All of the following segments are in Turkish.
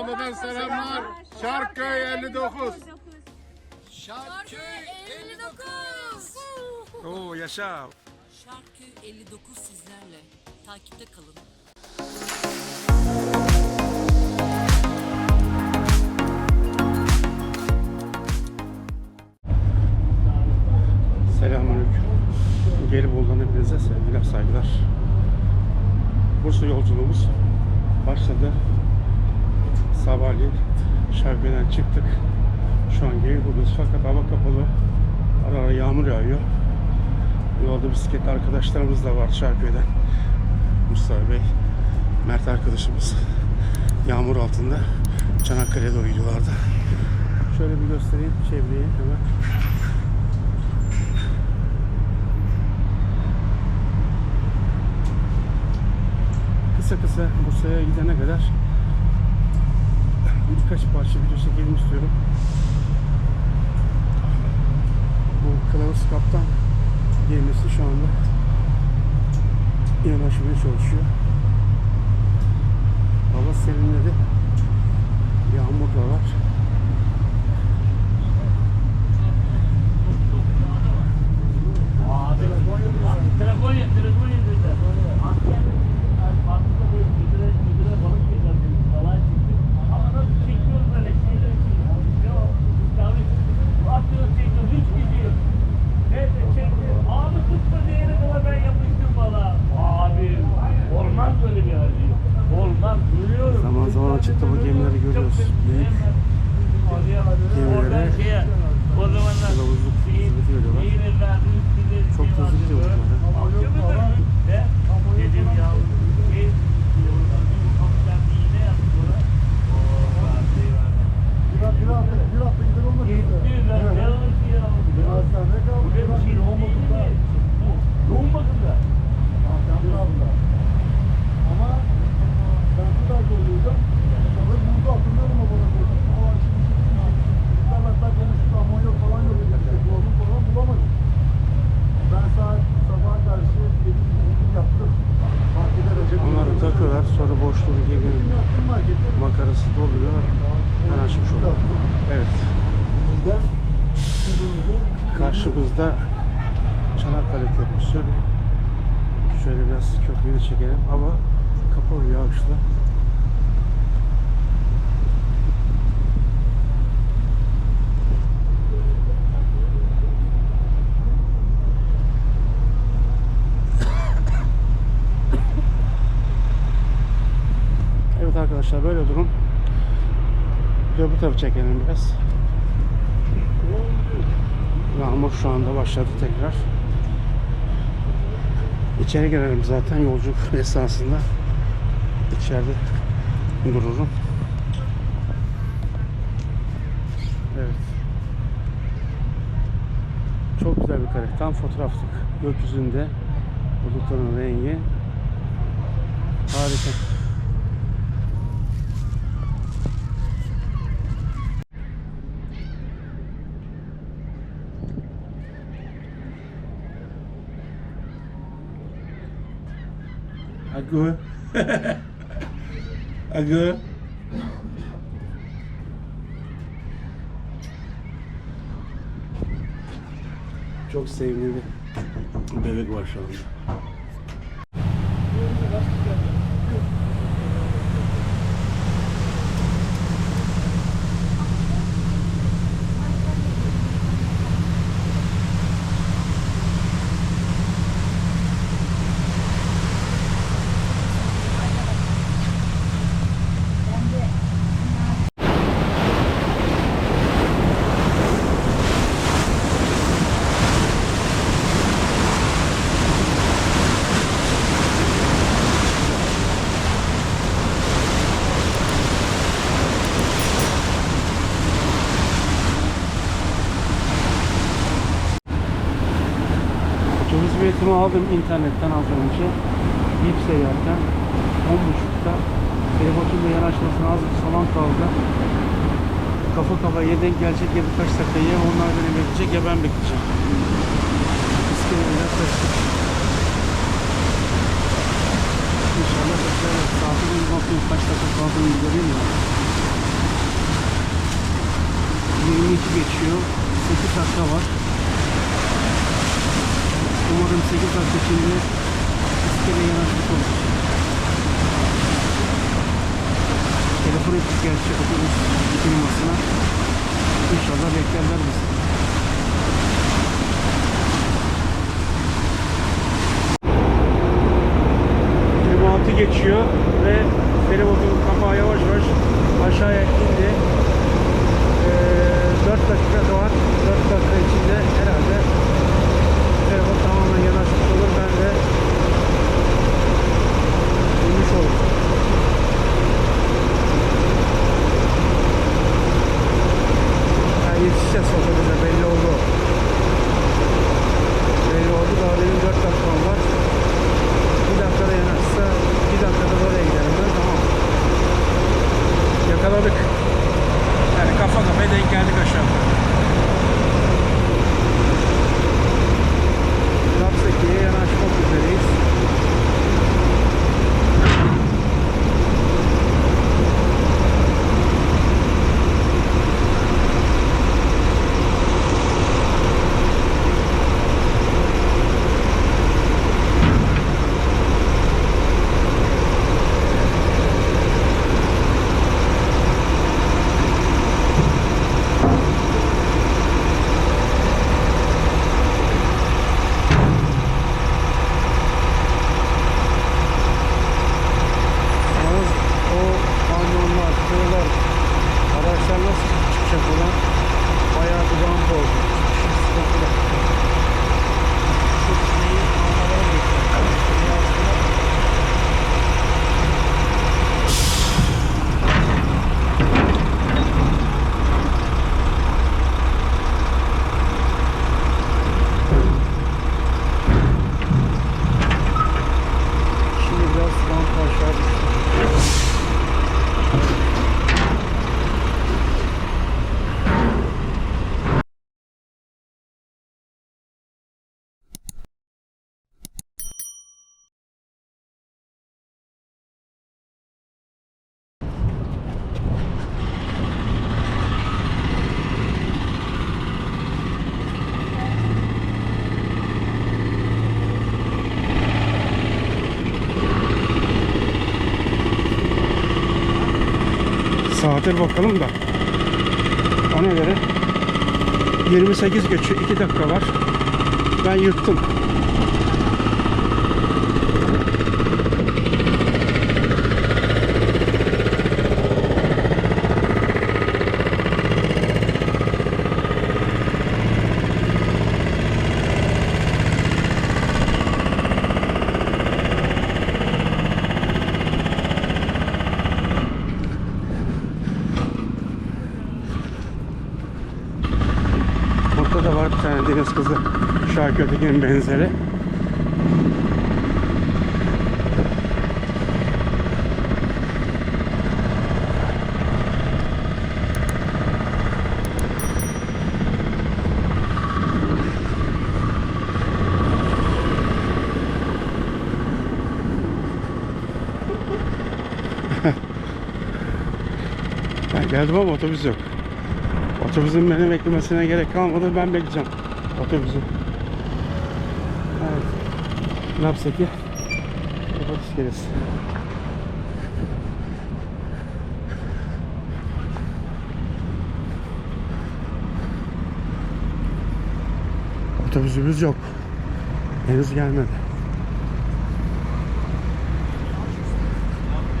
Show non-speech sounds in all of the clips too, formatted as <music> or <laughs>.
Çağlı'dan selamlar. Şarköy 59. Şarköy 59. Oo yaşa. Şarköy 59 sizlerle. Takipte kalın. Selamünaleyküm. Gelibolu'dan hepinize sevgiler, saygılar. Bursa yolculuğumuz başladı. Sabahleyin Şarköy'den çıktık. Şu an Gelibolu'dayız fakat hava kapalı. Ara ara yağmur yağıyor. Yolda bisiklet arkadaşlarımız da var Şarköy'den. Mustafa Bey, Mert arkadaşımız yağmur altında Çanakkale'ye doğru gidiyorlardı. Şöyle bir göstereyim çevreyi hemen. kısa kısa Bursa'ya gidene kadar birkaç parça video çekelim istiyorum. Bu Kılavuz Kaptan gemisi şu anda yanaşmaya çalışıyor. Hava serinledi. Yağmur da var. Telefon ya, telefon ya dedi. Asker, farkında böyle müdüre, müdüre balık getirdim falan çıktı. Ama nasıl çekiyoruz böyle şeyleri çekiyoruz. Yok, tabii. Atıyoruz çekiyoruz, hiç gidiyor. Neyse çekti. Abi tutma diyene kadar ben yapıştım valla. Abi, olmaz böyle bir hal. Olmaz, görüyorum. Zaman zaman açıkta bu gemileri görüyoruz. Büyük gemilere Oradan şeye, o zamanlar kılavuzluk şeyin- hizmeti veriyorlar. şeyin evladı, üstünde Çok şey da hızlı gidiyor vardı. bunlar. Akşamı da ve dedim ya şey kaptan bir iğne yaptı buna. Oo, vardı, vardı. Bir, bir hafta, bir hafta gider olmadı. Gitti lan, ne olmuş ya? Biraz ne kaldı? Bu ne bir şey olmadı da. Yoğun bakımda. Sen bir hafta. Ama ben bir dakika oluyordum. Sonra burada hatırlıyorum o bana. Ama şimdi İnternetten konuştuk amonyak falan yok. İşte global falan bulamadım. Ben saat sabah karşı 7.30 yaptım. Markete Recep Onları takıyorlar sonra boşluğu geminin Yaptım markete. makarası doluyor. Ben açmış oldum. Evet. Bizden Karşımızda Çanakkale Köprüsü. Şöyle köprüyü de çekelim. Hava kapalı yağışlı. Evet arkadaşlar böyle durum. Bir de bu tarafı çekelim biraz. Yağmur şu anda başladı tekrar. İçeri girelim zaten yolculuk <laughs> esnasında. İçeride dururum. Evet. Çok güzel bir kare. Tam fotoğraflık. Gökyüzünde bulutların rengi. Harika. Agı. Agı. Çok sevimli bir bebek var şu anda. aldım internetten az önce. Bip seyahatten 10.30'da Feribotun'da yanaşmasına az bir zaman kaldı. Kafa kafaya denk gelecek ya birkaç dakikaya onlar beni bekleyecek ya ben bekleyeceğim. İskeleyle taşıdık. İnşallah bekleriz. Saati bir bakayım kaç dakika kaldığını göreyim ya. 22 geçiyor. 8 dakika var. Umarım 8 dakika içinde iskele yanaşmış olur. Telefon ettik gerçi otobüs firmasına. İnşallah beklerler bizi. altı geçiyor ve feribotun kapağı yavaş yavaş aşağıya indi. Ee, 4 dakika var. 4 dakika içinde herhalde feribot tamamen yanaşmış olur. Ben de inmiş olurum. Yani yetişeceğiz otobüse belli oldu. Saate bakalım da. Ona göre 28 geçiyor. 2 dakika var. Ben yırttım. Burada da var bir tane deniz kızı. Şarkı Ötekin'in benzeri. <laughs> Ben geldim ama otobüs yok. Otobüsün beni beklemesine gerek kalmadı. Ben bekleyeceğim otobüsü. Evet. Lapseki Kapat iskelesi. Otobüsümüz yok. Henüz gelmedi.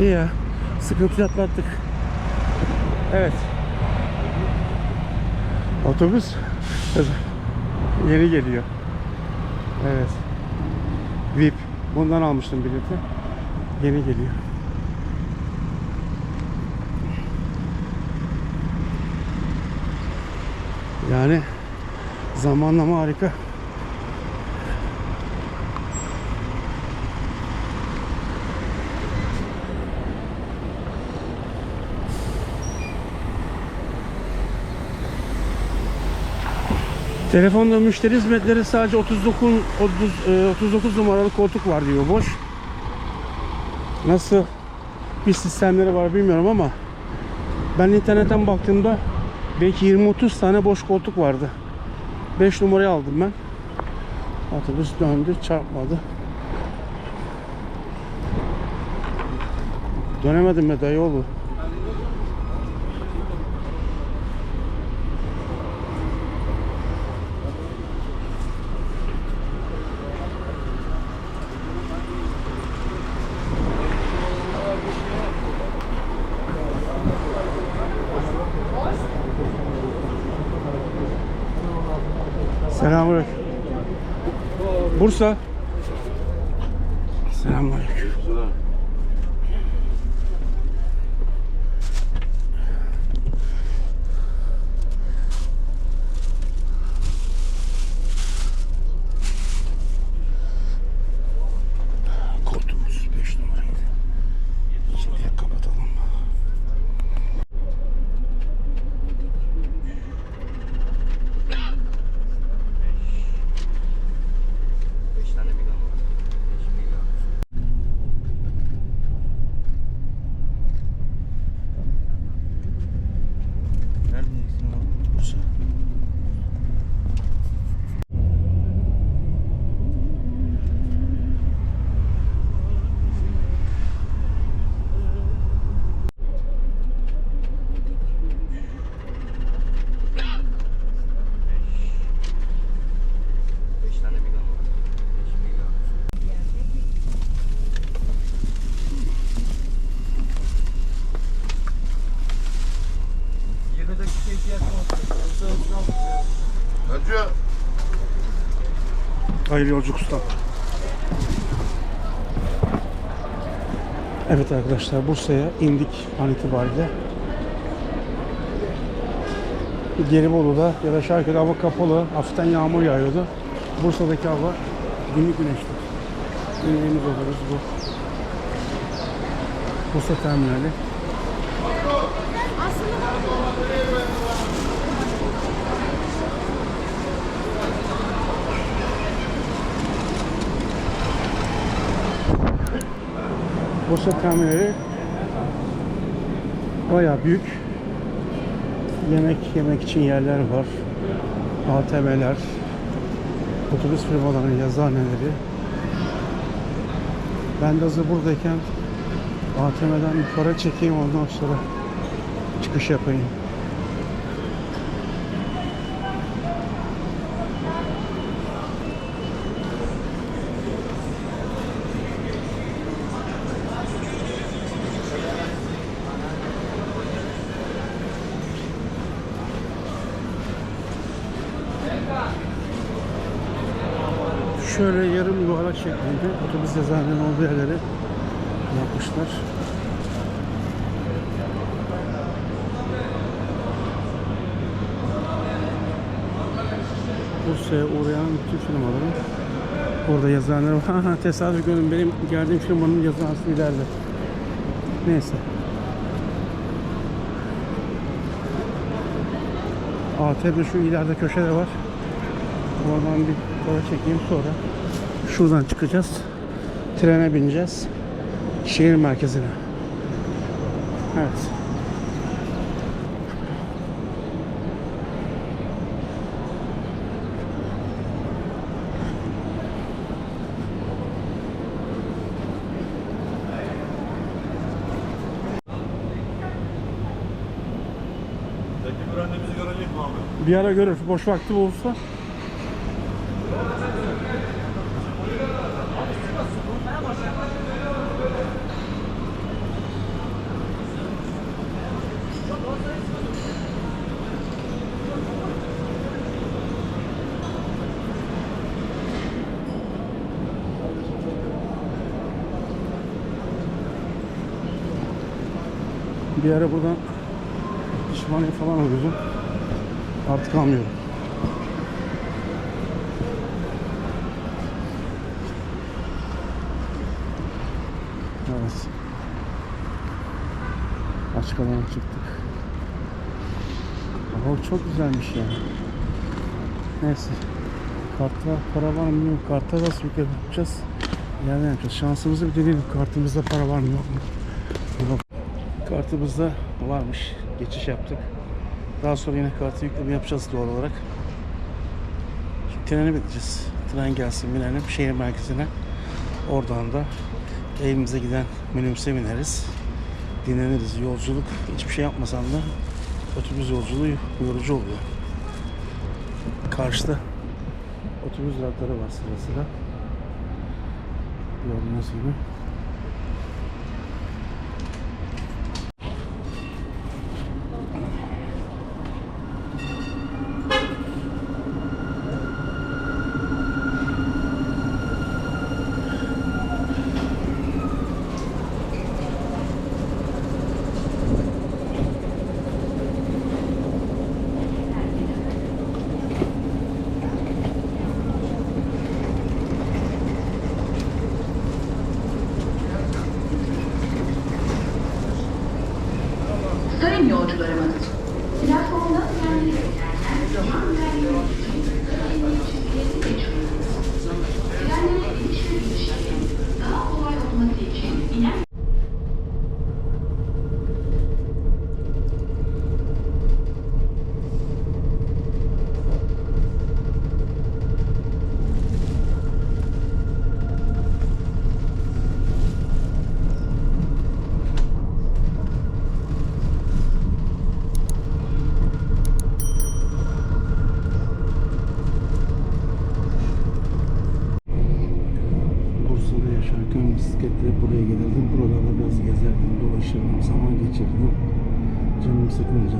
İyi ya. Sıkıntı atlattık. Evet. Otobüs yeni geliyor. Evet. VIP. Bundan almıştım bileti. Yeni geliyor. Yani zamanlama harika. Telefonda müşteri hizmetleri sadece 39 30, e, 39 numaralı koltuk var diyor boş. Nasıl bir sistemleri var bilmiyorum ama ben internetten baktığımda Belki 20-30 tane boş koltuk vardı. 5 numarayı aldım ben. Otobüs döndü, çarpmadı. Dönemedim be dayı oğlu. Selamünaleyküm. Bursa. Selamünaleyküm. Koltuğumuz 5 numaraydı. Şimdi kapatalım. Bursa. Hacı. Hayırlı yolculuk usta. Evet arkadaşlar Bursa'ya indik an itibariyle. Gelibolu'da ya da Şarkı'da hava kapalı, hafiften yağmur yağıyordu. Bursa'daki hava günlük güneşli. Günlüğümüz oluruz bu. Bursa terminali. Bursa terminali bayağı büyük. Yemek yemek için yerler var. ATM'ler, otobüs firmalarının yazıhaneleri. Ben de hazır buradayken ATM'den bir para çekeyim ondan sonra çıkış yapayım. Şöyle yarım yuvarlak şeklinde otobüs yazıhanelerinin olduğu yerleri yapmışlar. Bursa'ya uğrayan bütün firmaların orada yazıhaneler var. <laughs> Tesadüf gördüm benim geldiğim firmanın yazıhanesi ileride. Neyse. ATM şu ileride köşede var. Oradan bir kola çekeyim sonra şuradan çıkacağız. Trene bineceğiz. Şehir merkezine. Evet. Bir ara görür. Boş vakti olursa. Bir ara buradan pişmaniye falan alıyordum. Artık almıyorum. Evet. Açık alana çıktık. Hava çok güzelmiş ya. Neyse. Kartta para var mı bilmiyorum. Kartta nasıl yükle yapacağız? Yani yapacağız. Şansımızı bir deneyelim. Kartımızda para var mı yok mu? Kartımızda varmış. Geçiş yaptık. Daha sonra yine kartı yükleme yapacağız doğal olarak. Şimdi trene bineceğiz. Tren gelsin binelim şehir merkezine. Oradan da evimize giden minibüse bineriz. Dinleniriz. Yolculuk hiçbir şey yapmasan da otobüs yolculuğu yorucu oluyor. Karşıda otobüs durakları var sıra sıra. Gördüğünüz gibi. Yeah.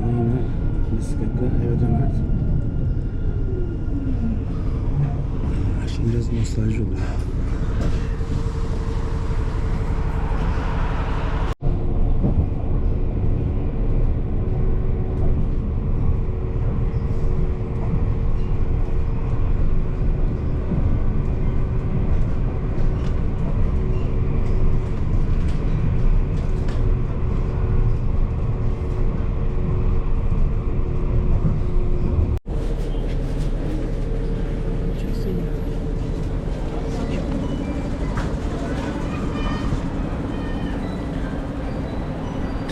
Da yine bisikletle eve dönerdim. Şimdi biraz nostalji oluyor.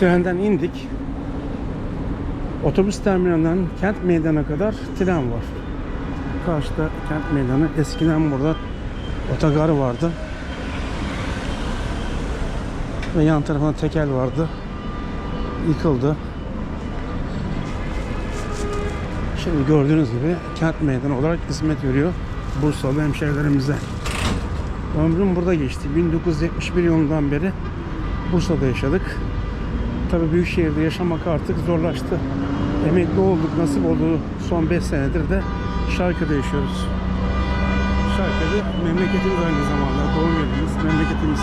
Trenden indik. Otobüs terminalinden kent meydana kadar tren var. Karşıda kent meydanı. Eskiden burada otogar vardı. Ve yan tarafında tekel vardı. Yıkıldı. Şimdi gördüğünüz gibi kent meydanı olarak hizmet veriyor Bursalı hemşehrilerimize. Ömrüm burada geçti. 1971 yılından beri Bursa'da yaşadık. Tabii büyük şehirde yaşamak artık zorlaştı. Emekli olduk, nasip oldu son 5 senedir de Şarkı'da yaşıyoruz. Şarkı'da memleketimiz aynı zamanda, doğum yerimiz, memleketimiz.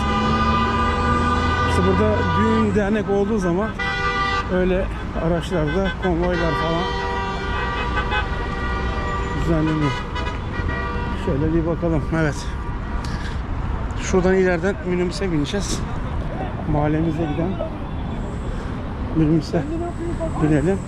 İşte burada düğün dernek olduğu zaman öyle araçlarda konvoylar falan düzenleniyor. Şöyle bir bakalım. Evet. Şuradan ileriden minibüse bineceğiz. Mahallemize giden minibüse binelim.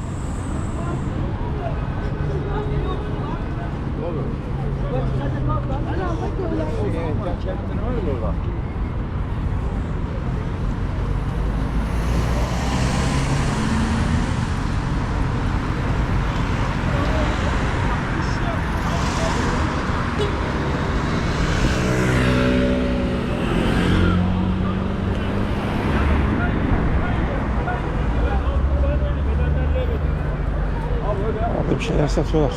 Orada bir şeyler satıyorlar.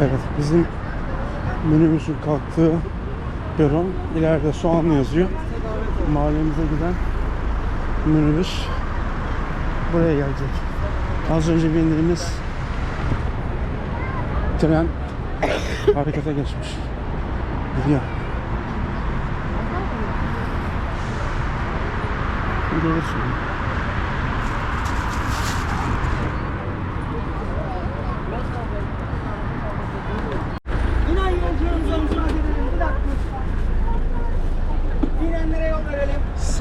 Evet bizim minibüsün kalktığı peron ileride Soğanlı yazıyor. Mahallemize giden minibüs buraya gelecek. Az önce bindiğimiz tren harekete geçmiş. Gidiyor. Gelir şimdi.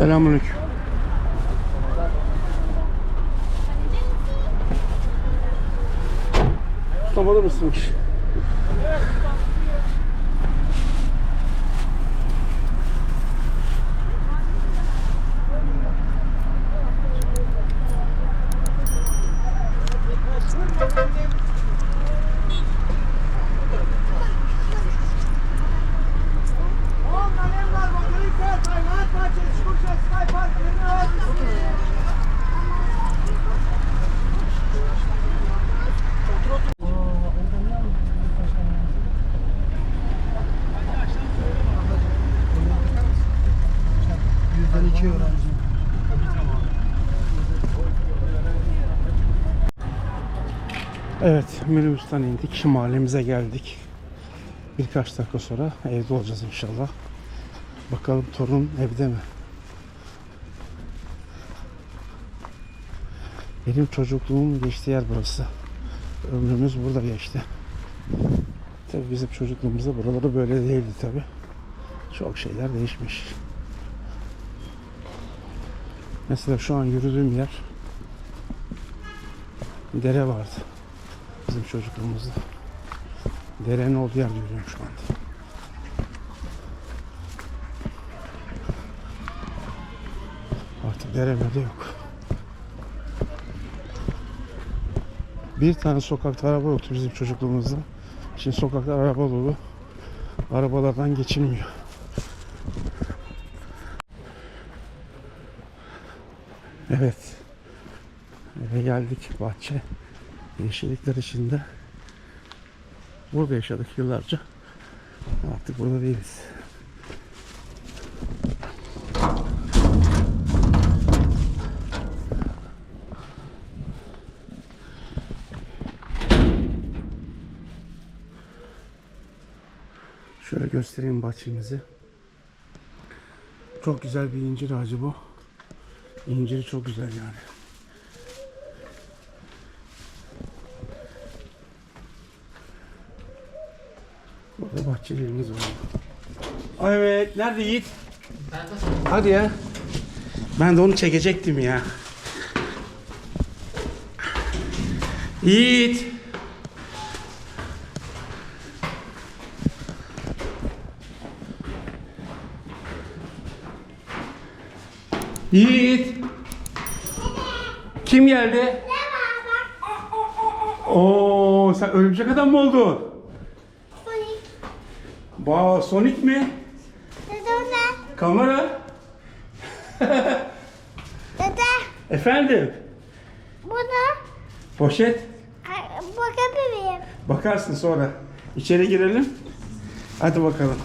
İnan Tamamladı mısınız? Minibüsten indik. Mahallemize geldik. Birkaç dakika sonra evde olacağız inşallah. Bakalım torun evde mi? Benim çocukluğum geçtiği yer burası. Ömrümüz burada geçti. Tabii bizim çocukluğumuzda buraları böyle değildi tabii. Çok şeyler değişmiş. Mesela şu an yürüdüğüm yer dere vardı bizim çocukluğumuzda. Derenin olduğu yerde yürüyorum şu anda. Artık deremede yok. Bir tane sokakta araba yoktu bizim çocukluğumuzda. Şimdi sokaklar araba dolu. Arabalardan geçilmiyor. Evet. Eve geldik bahçe. Yeşillikler içinde. Burada yaşadık yıllarca. Artık burada değiliz. Şöyle göstereyim bahçemizi. Çok güzel bir incir ağacı bu. İnciri çok güzel yani. Burada bahçelerimiz var. Evet, nerede Yiğit? Hadi ya. Ben de onu çekecektim ya. Yiğit. Yiğit. Kim geldi? Oo, sen örümcek adam mı oldun? Ba Sonic mi? Dede, Kamera. dede, Efendim? bu da Poşet. Ay, bakabilirim. Bakarsın sonra. İçeri girelim. Hadi bakalım.